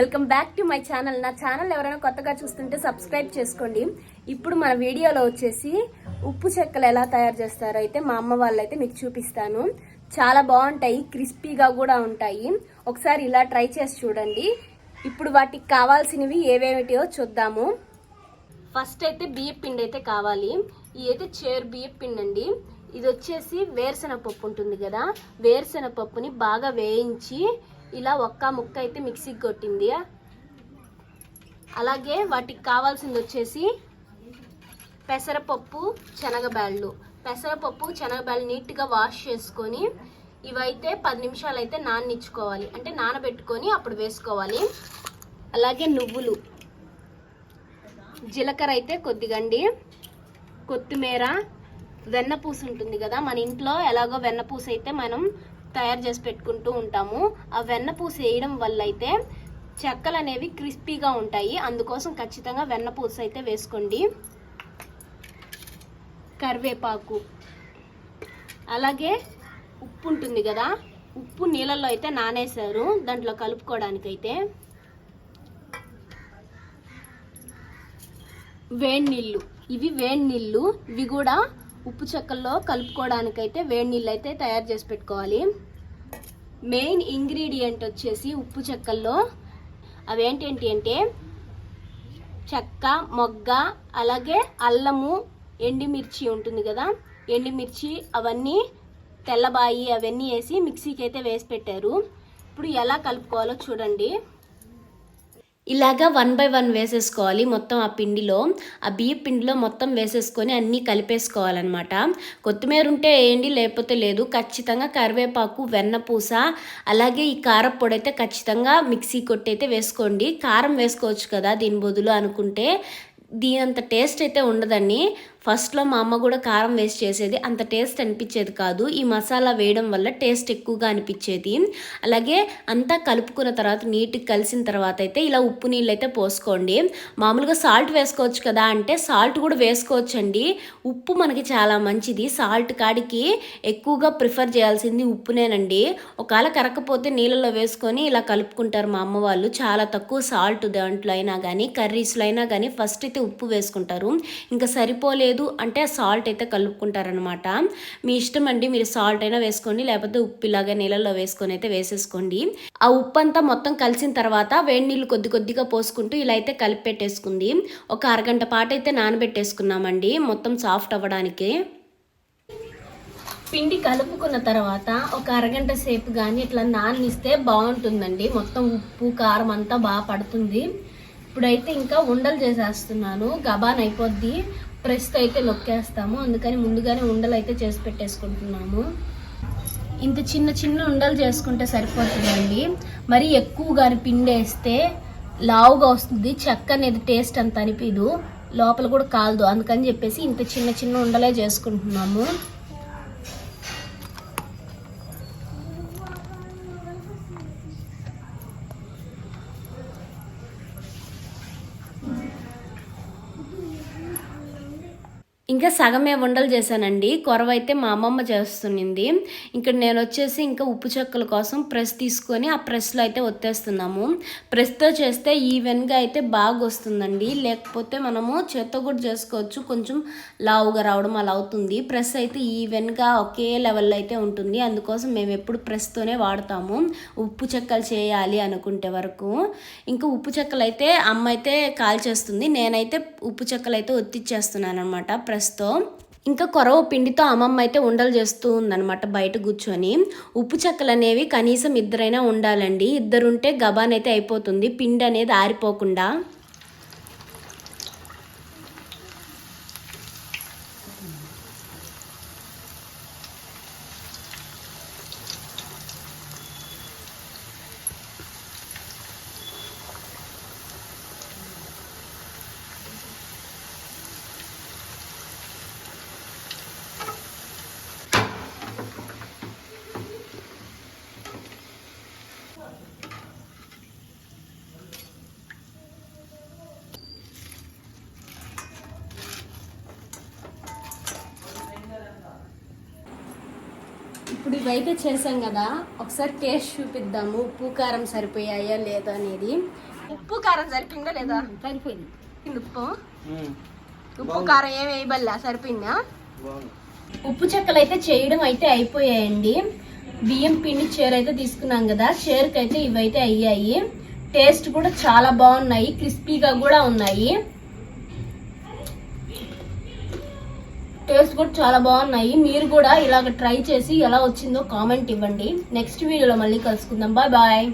Welcome back to my channel. నా channel ఎవరైనా కొత్తగా చూస్తుంటే సబ్స్క్రైబ్ చేసుకోండి. ఇప్పుడు మన వీడియోలో వచ్చేసి ఉప్పు చెక్కలు ఎలా తయారు చేస్తారో అయితే మా అమ్మ వాళ్ళు అయితే మీకు చూపిస్తాను. చాలా బాగుంటాయి క్రిస్పీగా కూడా ఉంటాయి. ఒకసారి ఇలా ట్రై చేసి చూడండి. ఇప్పుడు వాటికి కావాల్సినవి ఏవేమిటియో చూద్దాము. ఫస్ట్ అయితే బియ్య పిండి అయితే కావాలి. ఇది అయితే చేరు బియ్య పిండి అండి. ఇది వచ్చేసి వేరుశెనగ పప్పు ఉంటుంది కదా. వేరుశెనగ పప్పుని బాగా వేయించి ఇలా ఒక్క ముక్క అయితే మిక్సీకి కొట్టింది. అలాగే వాటికి కావాల్సింది వచ్చేసి పెసరపప్పు శనగబ్యాళ్ళు. పెసరపప్పు శనగబ్యాళ్ళు నీట్గా వాష్ చేసుకొని ఇవైతే పది నిమిషాలు అయితే నాననిచ్చుకోవాలి అంటే నానబెట్టుకొని అప్పుడు వేసుకోవాలి. అలాగే నువ్వులు. జీలకర్ర అయితే కొద్దిగండి. కొత్తిమీర వెన్నపూస ఉంటుంది కదా మన ఇంట్లో ఎలాగో వెన్నపూస అయితే మనం తయారు చేసి పెట్టుకుంటూ ఉంటాము. ఆ వెన్నపూస వేయడం వల్ల అయితే చెక్కలు అనేవి క్రిస్పీగా ఉంటాయి. అందుకోసం ఖచ్చితంగా వెన్నపూస అయితే వేసుకోండి. కరివేపాకు. అలాగే ఉప్పు ఉంటుంది కదా ఉప్పు నీళ్ళల్లో అయితే నానేశారు. దాంట్లో కలుపుకోవడానికైతే వేడి నీళ్ళు. ఇవి వేడి నీళ్ళు. ఇవి కూడా ఉప్పు చెక్కల్లో కలుపుకోవడానికైతే వేడి నీళ్ళు అయితే తయారు చేసి పెట్టుకోవాలి. మెయిన్ ఇంగ్రీడియంట్ వచ్చేసి ఉప్పు చెక్కల్లో. అవేంటేంటి అంటే చెక్క మొగ్గ అలాగే అల్లము ఎండిమిర్చి ఉంటుంది కదా. ఎండిమిర్చి అవన్నీ తెల్లబాయి అవన్నీ వేసి మిక్సీకి అయితే వేసి పెట్టారు. ఇప్పుడు ఎలా కలుపుకోవాలో చూడండి. ఇలాగా వన్ బై వన్ వేసేసుకోవాలి మొత్తం ఆ పిండిలో. ఆ బియ్య పిండిలో మొత్తం వేసేసుకొని అన్నీ కలిపేసుకోవాలన్నమాట. కొత్తిమీర ఉంటే వేయండి లేకపోతే లేదు. ఖచ్చితంగా కరివేపాకు వెన్నపూస అలాగే ఈ కారపొడి అయితే ఖచ్చితంగా మిక్సీ కొట్టి అయితే వేసుకోండి. కారం వేసుకోవచ్చు కదా దీని బదులు అనుకుంటే. దీని అంత టేస్ట్ అయితే ఉండదండి. ఫస్ట్లో మా అమ్మ కూడా కారం వేస్ట్ చేసేది. అంత టేస్ట్ అనిపించేది కాదు. ఈ మసాలా వేయడం వల్ల టేస్ట్ ఎక్కువగా అనిపించేది. అలాగే అంతా కలుపుకున్న తర్వాత నీట్గా కలిసిన తర్వాత అయితే ఇలా ఉప్పు నీళ్ళు అయితే పోసుకోండి. మామూలుగా సాల్ట్ వేసుకోవచ్చు కదా అంటే సాల్ట్ కూడా వేసుకోవచ్చు అండి ఉప్పు మనకి చాలా మంచిది. సాల్ట్ కాడికి ఎక్కువగా ప్రిఫర్ చేయాల్సింది ఉప్పునేనండి. ఒకవేళ కరకపోతే నీళ్ళలో వేసుకొని ఇలా కలుపుకుంటారు మా అమ్మ వాళ్ళు. చాలా తక్కువ సాల్ట్ దాంట్లో అయినా కానీ కర్రీస్లో అయినా కానీ ఫస్ట్ అయితే ఉప్పు వేసుకుంటారు. ఇంకా సరిపోలే లేదు అంటే సాల్ట్ అయితే కలుపుకుంటారనమాట మీ ఇష్టం అండి మీరు సాల్ట్ అయినా వేసుకోండి లేకపోతే ఉప్పు ఇలాగే నీళ్ళల్లో వేసుకొని అయితే వేసేసుకోండి. ఆ ఉప్పు అంతా మొత్తం కలిసిన తర్వాత వేడి నీళ్ళు కొద్ది కొద్దిగా పోసుకుంటూ ఇలా అయితే కలిపి పెట్టేసుకుంది. ఒక అరగంట పాటు అయితే నానబెట్టేసుకున్నామండి మొత్తం సాఫ్ట్ అవ్వడానికి. పిండి కలుపుకున్న తర్వాత ఒక అరగంట సేపు కానీ ఇట్లా నానిస్తే బాగుంటుందండి. మొత్తం ఉప్పు కారం అంతా బాగా పడుతుంది. ఇప్పుడైతే ఇంకా ఉండలు చేసేస్తున్నాను. గబాన్ అయిపోద్ది. ప్రెస్తో అయితే నొక్కేస్తాము. అందుకని ముందుగానే ఉండలు అయితే చేసి పెట్టేసుకుంటున్నాము. ఇంత చిన్న చిన్న ఉండలు చేసుకుంటే సరిపోతుందండి. మరి ఎక్కువగా పిండి వేస్తే లావుగా వస్తుంది. చెక్క అనేది టేస్ట్ అంత అనిపిదు. లోపల కూడా కాలదు. అందుకని చెప్పేసి ఇంత చిన్న చిన్న ఉండలే చేసుకుంటున్నాము. ఇంకా సగమే వండలు చేశానండి. కొరవ అయితే మా అమ్మమ్మ చేస్తుంది ఇక్కడ నేను వచ్చేసి ఇంకా ఉప్పు చెక్కల కోసం ప్రెస్ తీసుకొని ఆ ప్రెస్లో అయితే ఒత్తేస్తున్నాము. ప్రెస్తో చేస్తే ఈవెన్గా అయితే బాగా వస్తుందండి లేకపోతే మనము చేత్తో కూడా చేసుకోవచ్చు. కొంచెం లావుగా రావడం అలా అవుతుంది. ప్రెస్ అయితే ఈవెన్గా ఒకే లెవెల్లో అయితే ఉంటుంది. అందుకోసం మేము ఎప్పుడు ప్రెస్తోనే వాడతాము. ఉప్పు చెక్కలు చేయాలి అనుకుంటే వరకు. ఇంకా ఉప్పు చెక్కలు అయితే అమ్మ అయితే కాల్ చేస్తుంది నేనైతే ఉప్పు చెక్కలు అయితే ఒత్తిచ్చేస్తున్నాను అనమాట ప్రెస్తో ఇంకా కొరవ పిండితో అమ్మమ్మ అయితే ఉండలు చేస్తూ ఉందన్నమాట బయట కూర్చొని. ఉప్పు చెక్కలు అనేవి కనీసం ఇద్దరైనా ఉండాలండి. ఇద్దరుంటే గబాన్ అయితే అయిపోతుంది. పిండి అనేది ఆరిపోకుండా. ఇప్పుడు ఇవైతే చేసాం కదా ఒకసారి టేస్ట్ చూపిద్దాము ఉప్పు కారం సరిపోయాయా లేదా అనేది. ఉప్పు కారం సరిపోయిందా లేదా? సరిపోయింది. ఉప్పు? ఉప్పు కారం ఏమి వేయబల్లా సరిపోయిందా? ఉప్పు చెక్కలు అయితే చేయడం అయితే అయిపోయాయండి. బియ్యం పిండి చీర అయితే తీసుకున్నాం కదా చీరకి అయితే ఇవైతే అయ్యాయి. టేస్ట్ కూడా చాలా బాగున్నాయి క్రిస్పీగా కూడా ఉన్నాయి. కూడా చాలా బాగున్నాయి. మీరు కూడా ఇలాగ ట్రై చేసి ఎలా వచ్చిందో కామెంట్ ఇవ్వండి. నెక్స్ట్ వీడియోలో మళ్ళీ కలుసుకుందాం. Bye bye.